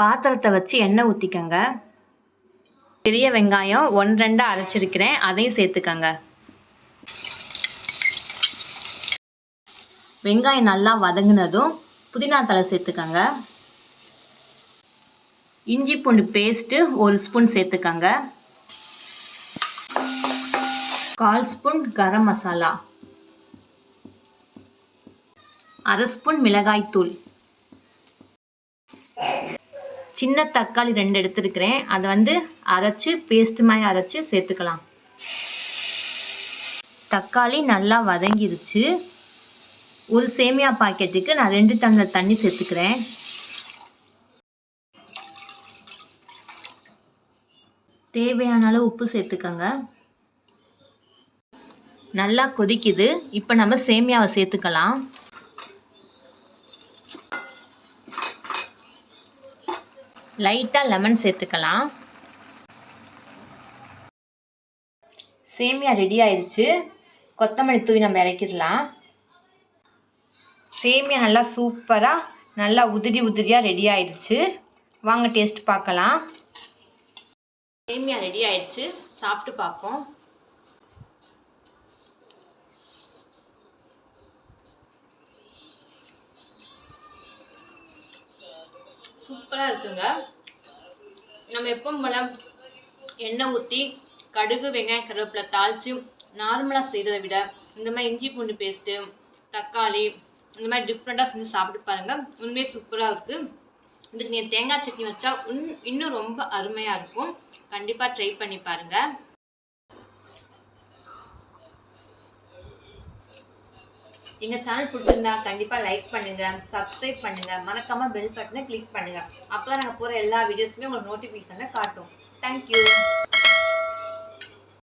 பாத்திரத்தை வச்சு எண்ணெய் ஊற்றிக்கங்க பெரிய வெங்காயம் ஒன் ரெண்டாக அரைச்சிருக்கிறேன். அதையும் சேர்த்துக்கங்க. வெங்காயம் நல்லா வதங்கினதும் புதினா தலை சேர்த்துக்கங்க. இஞ்சி பூண்டு பேஸ்ட்டு ஒரு ஸ்பூன் சேர்த்துக்கங்க. கால் ஸ்பூன் கரம் மசாலா. அரை ஸ்பூன் மிளகாய்த்தூள். சின்ன தக்காளி ரெண்டு எடுத்துருக்கிறேன். அதை வந்து அரைச்சி பேஸ்ட் மாதிரி அரைச்சி சேர்த்துக்கலாம். தக்காளி நல்லா வதங்கிருச்சு. ஒரு சேமியா பாக்கெட்டுக்கு நான் ரெண்டு டம்ளர் தண்ணி சேர்த்துக்கிறேன். தேவையான அளவு உப்பு சேர்த்துக்கோங்க. நல்லா கொதிக்குது. இப்போ நம்ம சேமியாவை சேர்த்துக்கலாம். லைட்டாக லெமன் சேர்த்துக்கலாம். சேமியா ரெடி ஆயிடுச்சு. கொத்தமல்லி தூவி நம்ம இறக்கிடலாம். சேமியா நல்லா சூப்பராக நல்லா உதிரி உதிரியாக ரெடி ஆயிடுச்சு. வாங்க டேஸ்ட் பார்க்கலாம். சேமியா ரெடி ஆயிடுச்சு. சாப்பிட்டு பார்ப்போம். சூப்பராக இருக்குங்க. நம்ம எப்பவும் போல எண்ணெய் ஊற்றி கடுகு வெங்காயம் கருவேப்பிலை தாளித்து நார்மலாக செய்கிறத விட இந்த மாதிரி இஞ்சி பூண்டு பேஸ்ட்டு தக்காளி இந்த மாதிரி டிஃப்ரெண்ட்டாக செஞ்சு சாப்பிட்டு பாருங்கள் உண்மையே சூப்பராக இருக்குது இதுக்கு நீங்கள் தேங்காய் சட்னி வச்சா உன் இன்னும் ரொம்ப அருமையாக இருக்கும். கண்டிப்பாக ட்ரை பண்ணி பாருங்கள் எங்கள் சேனல் பிடிச்சிருந்தா கண்டிப்பாக லைக் பண்ணுங்கள் சப்ஸ்கிரைப் பண்ணுங்கள் மறக்காமல் பெல் பட்டனை கிளிக் பண்ணுங்கள் அப்போ தான் நாங்கள் போகிற எல்லா வீடியோஸுமே உங்களுக்கு நோட்டிஃபிகேஷனில் காட்டும். தேங்க்யூ